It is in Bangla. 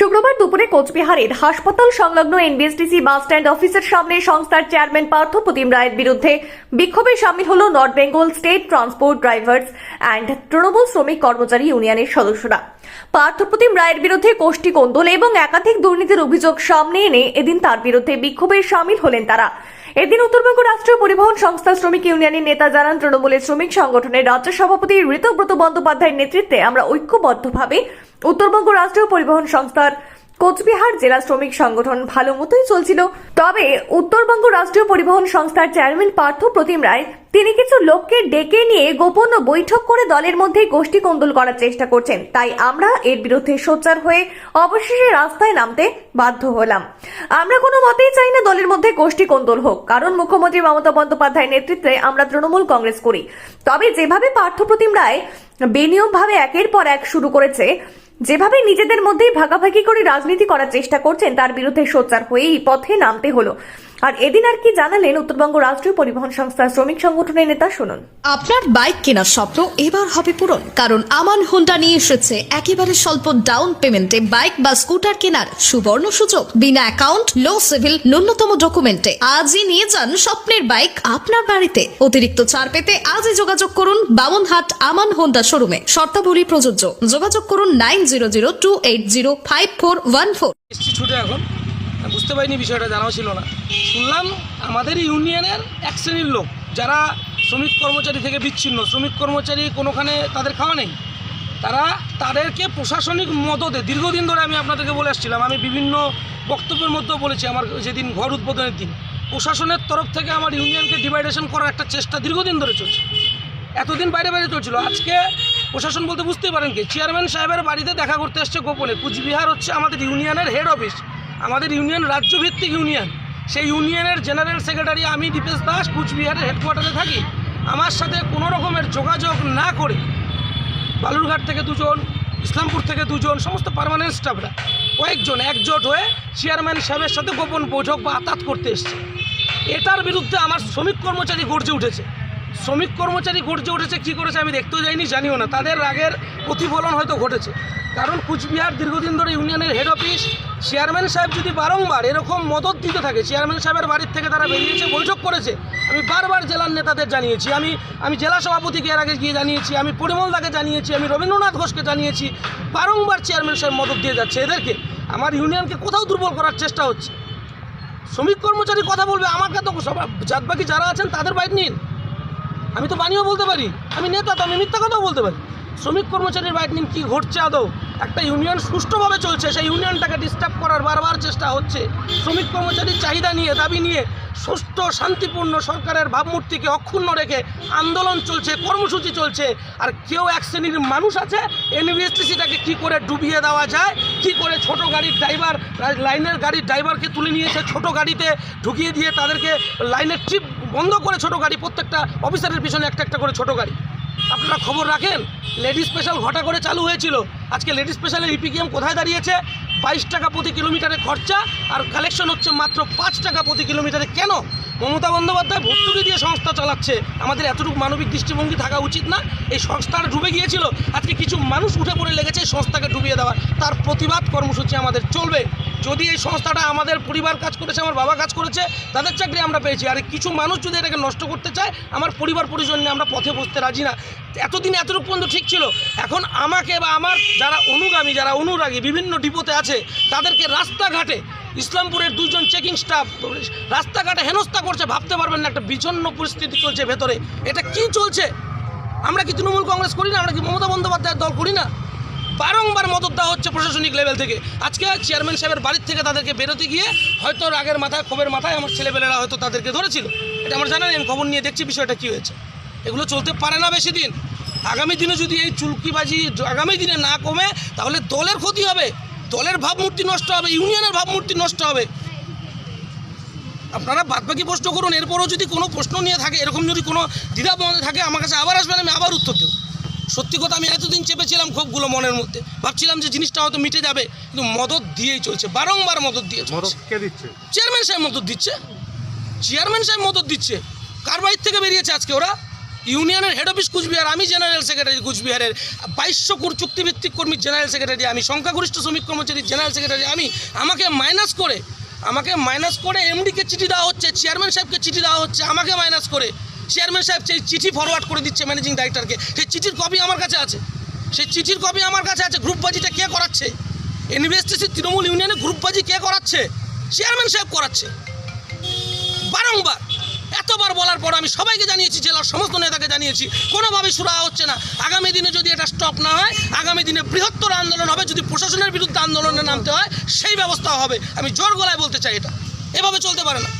শুক্রবার দুপুরে কোচবিহারের হাসপাতাল সংলগ্ন এনবিএসটিসি বাস স্ট্যান্ড অফিসের সামনে সংস্থার চেয়ারম্যান পার্থ প্রতিম রায়ের বিরুদ্ধে বিক্ষোভে সামিল হল North Bengal state transport drivers and Trinamool শ্রমিক কর্মচারী ইউনিয়নের সদস্যরা। পার্থ প্রতিম রায়ের বিরুদ্ধে কোষ্ঠী কোন্দল এবং একাধিক দুর্নীতির অভিযোগ সামনে এনে এদিন তার বিরুদ্ধে বিক্ষোভে সামিল হলেন তারা। এদিন উত্তরবঙ্গ রাষ্ট্রীয় পরিবহন সংস্থা শ্রমিক ইউনিয়নের নেতা জানান, তৃণমূলের শ্রমিক সংগঠনের রাজ্য সভাপতি ঋতব্রত বন্দ্যোপাধ্যায়ের নেতৃত্বে আমরা ঐক্যবদ্ধভাবে উত্তরবঙ্গ রাষ্ট্রীয় পরিবহন সংস্থার কোচবিহার জেলা শ্রমিক সংগঠন ভালো মতোই চলছিল। তবে উত্তরবঙ্গ রাষ্ট্রীয় পরিবহন সংস্থার চেয়ারম্যান পার্থ প্রতিম রায়, তিনি কিছু লোককে ডেকে নিয়ে গোপন বৈঠক করে দলের মধ্যে গোষ্ঠী কোন্দল করার চেষ্টা করছেন। তাই আমরা এর বিরুদ্ধে সোচ্চার হয়ে অবশেষে রাস্তায় নামতে বাধ্য হলাম। আমরা কোনো মতেই চাই না দলের মধ্যে গোষ্ঠী কোন্দল হোক। কারণ মুখ্যমন্ত্রী মমতা বন্দ্যোপাধ্যায়ের নেতৃত্বে আমরা তৃণমূল কংগ্রেস করি। তবে যেভাবে পার্থপ্রতিম রায় বেনিয়মভাবে একের পর এক শুরু করেছে যেভাবে নিজেদের মধ্যেই ভাগাভাগি করে রাজনীতি করার চেষ্টা করছেন, তার বিরুদ্ধে সোচ্চার হয়েই পথে নামতে হলো। আর এদিন আর কি জানালেন উত্তরবঙ্গ রাষ্ট্রীয় পরিবহন সংস্থার শ্রমিক সংগঠনের নেতা শুনুন। আপনার বাইক কেনার স্বপ্ন এবার হবে পূরণ কারণ আমান হোন্ডা নিয়ে এসেছে একেবারে স্বল্প ডাউন পেমেন্টে বাইক বা স্কুটার কেনার সুবর্ণ সুযোগ। বিনা অ্যাকাউন্ট লো সিভিল ন্যূনতম ডকুমেন্টে। আজই নিয়ে যান স্বপ্নের বাইক আপনার বাড়িতে। অতিরিক্ত ছাড় পেতে আজই যোগাযোগ করুন বামনহাট আমান হোন্ডা শোরুমে। শর্তাবলী প্রযোজ্য। যোগাযোগ করুন nine zero zero two eight zero five four one four. ছুটে এখন। বুঝতে পারিনি বিষয়টা, জানাও ছিল না। শুনলাম আমাদের ইউনিয়নের এক শ্রেণির লোক, যারা শ্রমিক কর্মচারী থেকে বিচ্ছিন্ন, শ্রমিক কর্মচারী কোনোখানে তাদের খাওয়া নেই। তারা তাদেরকে প্রশাসনিক মদতে, দীর্ঘদিন ধরে আমি আপনাদেরকে বলে আসছিলাম, আমি বিভিন্ন বক্তব্যের মধ্যেও বলেছি আমার যেদিন ঘর উদ্বোধনের দিন। প্রশাসনের তরফ থেকে আমার ইউনিয়নকে ডিভাইডেশন করার একটা চেষ্টা দীর্ঘদিন ধরে চলছে। এতদিন বাইরে বাইরে চলছিল। আজকে প্রশাসন বলতে বুঝতেই পারেন কি, চেয়ারম্যান সাহেবের বাড়িতে দেখা করতে আসছে গোপনে। কুচবিহার হচ্ছে আমাদের ইউনিয়নের হেড অফিস আমাদের ইউনিয়ন রাজ্যভিত্তিক ইউনিয়ন। সেই ইউনিয়নের জেনারেল সেক্রেটারি আমি দীপেশ দাস কুচবিহারের হেডকোয়ার্টারে থাকি। আমার সাথে কোনো রকমের যোগাযোগ না করে বালুরঘাট থেকে দুজন, ইসলামপুর থেকে দুজন, সমস্ত পারমানেন্ট স্টাফরা কয়েকজন একজোট হয়ে চেয়ারম্যান সাহেবের সাথে গোপন বৈঠক বা আতাত করতে এসছে। এটার বিরুদ্ধে আমার শ্রমিক কর্মচারী গর্জে উঠেছে। শ্রমিক কর্মচারী গর্জে উঠেছে, কী করেছে আমি দেখতেও যাইনি, জানিও না। তাদের রাগের প্রতিফলন হয়তো ঘটেছে। কারণ কুচবিহার দীর্ঘদিন ধরে ইউনিয়নের হেড অফিস চেয়ারম্যান সাহেব যদি বারংবার এরকম মদত দিতে থাকে, চেয়ারম্যান সাহেবের বাড়ির থেকে তারা বেরিয়েছে, বৈঠক করেছে, আমি বারবার জেলার নেতাদের জানিয়েছি, আমি আমি জেলা সভাপতিকে এর আগে গিয়ে জানিয়েছি, আমি পরিমলদাকে জানিয়েছি, আমি রবীন্দ্রনাথ ঘোষকে জানিয়েছি, বারংবার চেয়ারম্যান সাহেব মদত দিয়ে যাচ্ছে। এদেরকে, আমার ইউনিয়নকে কোথাও দুর্বল করার চেষ্টা হচ্ছে। শ্রমিক কর্মচারী কথা বলবে, আমাকে তো সবাই জাত বাকি যারা আছেন তাদের বাইট নিন। আমি তো বানিয়েও বলতে পারি, আমি নেতা তো, আমি মিথ্যা কথাও বলতে পারি। শ্রমিক কর্মচারীর বাইট নিন কী ঘটছে আদৌ? একটা ইউনিয়ন সুষ্ঠুভাবে চলছে, সেই ইউনিয়নটাকে ডিস্টার্ব করার বারবার চেষ্টা হচ্ছে। শ্রমিক কর্মচারীর চাহিদা নিয়ে, দাবি নিয়ে সুষ্ঠু, শান্তিপূর্ণ সরকারের ভাবমূর্তিকে অক্ষুণ্ণ রেখে আন্দোলন চলছে, কর্মসূচি চলছে। আর কেউ এক শ্রেণির মানুষ আছে এনবিএসটিসিটাকে কী করে ডুবিয়ে দেওয়া যায়? কী করে ছোট গাড়ির ড্রাইভার লাইনের গাড়ির ড্রাইভারকে তুলে নিয়েছে ছোট গাড়িতে ঢুকিয়ে দিয়ে তাদেরকে লাইনের ট্রিপ বন্ধ করে ছোট গাড়ি, প্রত্যেকটা অফিসারের পিছনে একটা একটা করে ছোট গাড়ি? আপনারা খবর রাখেন? লেডি স্পেশাল ঘটা করে চালু হয়েছিল। আজকে লেডি স্পেশালের ইপিকিএম কোথায় দাঁড়িয়েছে? বাইশ টাকা প্রতি কিলোমিটারে খরচা আর কালেকশন হচ্ছে মাত্র পাঁচ টাকা প্রতি কিলোমিটারে। কেন? মমতা বন্দ্যোপাধ্যায় ভর্তুকি দিয়ে সংস্থা চালাচ্ছে। আমাদের এতটুকু মানবিক দৃষ্টিভঙ্গি থাকা উচিত না। এই সংস্থাটা ডুবে গিয়েছিল। আজকে কিছু মানুষ উঠে পড়ে লেগেছে সংস্থাকে ডুবিয়ে দেওয়ার। তার প্রতিবাদ কর্মসূচি আমাদের চলবে। যদি এই সংস্থাটা আমাদের পরিবার কাজ করেছে, আমার বাবা কাজ করেছে, তাদের চাকরি আমরা পেয়েছি। আর কিছু মানুষ যদি এটাকে নষ্ট করতে চায়, আমার পরিবার পরিজন নিয়ে আমরা পথে বসতে রাজি না। এতদিন এতটুকু পর্যন্ত ঠিক ছিল। এখন আমাকে বা আমার যারা অনুগামী, যারা অনুরাগী, বিভিন্ন ডিপোতে আছে, তাদেরকে রাস্তাঘাটে ইসলামপুরের দুজন চেকিং স্টাফ, রাস্তাঘাটে হেনস্থা করছে, ভাবতে পারবেন না, একটা বিষণ্ণ পরিস্থিতি চলছে ভেতরে। এটা কি চলছে? আমরা কি তৃণমূল কংগ্রেস করি না? আমরা কি মমতা বন্দ্যোপাধ্যায়ের দল করি না? বারংবার মদত দেওয়া হচ্ছে প্রশাসনিক লেভেল থেকে। আজকে চেয়ারম্যান সাহেবের বাড়ির থেকে তাদেরকে বেরোতে গিয়ে হয়তো রাগের মাথায়, ক্ষোভের মাথায় আমার ছেলেপেলেরা হয়তো তাদেরকে ধরেছিল। এটা আমার জানা নেই আমি খবর নিয়ে দেখছি বিষয়টা কী হয়েছে। এগুলো চলতে পারে না বেশি দিন। আগামী দিনে যদি এই চুলকিবাজি আগামী দিনে না কমে, তাহলে দলের ক্ষতি হবে। দলের ভাবমূর্তি নষ্ট হবে, ইউনিয়নের ভাবমূর্তি নষ্ট হবে। আপনারা বাদবাকি প্রশ্ন করুন, এরপরও যদি কোনো প্রশ্ন নিয়ে থাকে, এরকম যদি কোনো দ্বিধাবন্ধ থাকে, আমার কাছে আবার আসবেন, আমি আবার উত্তর দেবো। সত্যি কথা আমি এতদিন চেপেছিলাম ক্ষোভগুলো মনের মধ্যে। ভাবছিলাম যে জিনিসটা হয়তো মিটে যাবে কিন্তু মদত দিয়েই চলছে বারংবার মদত দিয়ে দিচ্ছে? চেয়ারম্যান সাহেব মদত দিচ্ছে। চেয়ারম্যান সাহেব মদত দিচ্ছে। কার বাইর থেকে বেরিয়েছে আজকে ওরা? ইউনিয়নের হেড অফিস কুচবিহার আমি জেনারেল সেক্রেটারি কুচবিহারের। বাইশশো কোর চুক্তিভিত্তিক কর্মী জেনারেল সেক্রেটারি আমি সংখ্যাগরিষ্ঠ শ্রমিক কর্মচারী জেনারেল সেক্রেটারি আমি। আমাকে মাইনাস করে আমাকে মাইনাস করে এমডিকে চিঠি দেওয়া হচ্ছে চেয়ারম্যান সাহেবকে চিঠি দেওয়া হচ্ছে আমাকে মাইনাস করে। চেয়ারম্যান সাহেব সেই চিঠি ফরওয়ার্ড করে দিচ্ছে ম্যানেজিং ডাইরেক্টরকে সেই চিঠির কপি আমার কাছে আছে। সেই চিঠির কপি আমার কাছে আছে। গ্রুপবাজিটা কে করাচ্ছে? ইনভেস্টিসি তৃণমূল ইউনিয়নে গ্রুপবাজি কে করাচ্ছে? চেয়ারম্যান সাহেব করাচ্ছে। বারংবার। এতবার বলার পর আমি সবাইকে জানিয়েছি, জেলার সমস্ত নেতাকে জানিয়েছি, কোনোভাবেই সুরাহা হচ্ছে না। আগামী দিনে যদি এটা স্টপ না হয়, আগামী দিনে বৃহত্তর আন্দোলন হবে, যদি প্রশাসনের বিরুদ্ধে আন্দোলনে নামতে হয়, সেই ব্যবস্থা হবে। আমি জোর গলায় বলতে চাই এটা। এভাবে চলতে পারে না।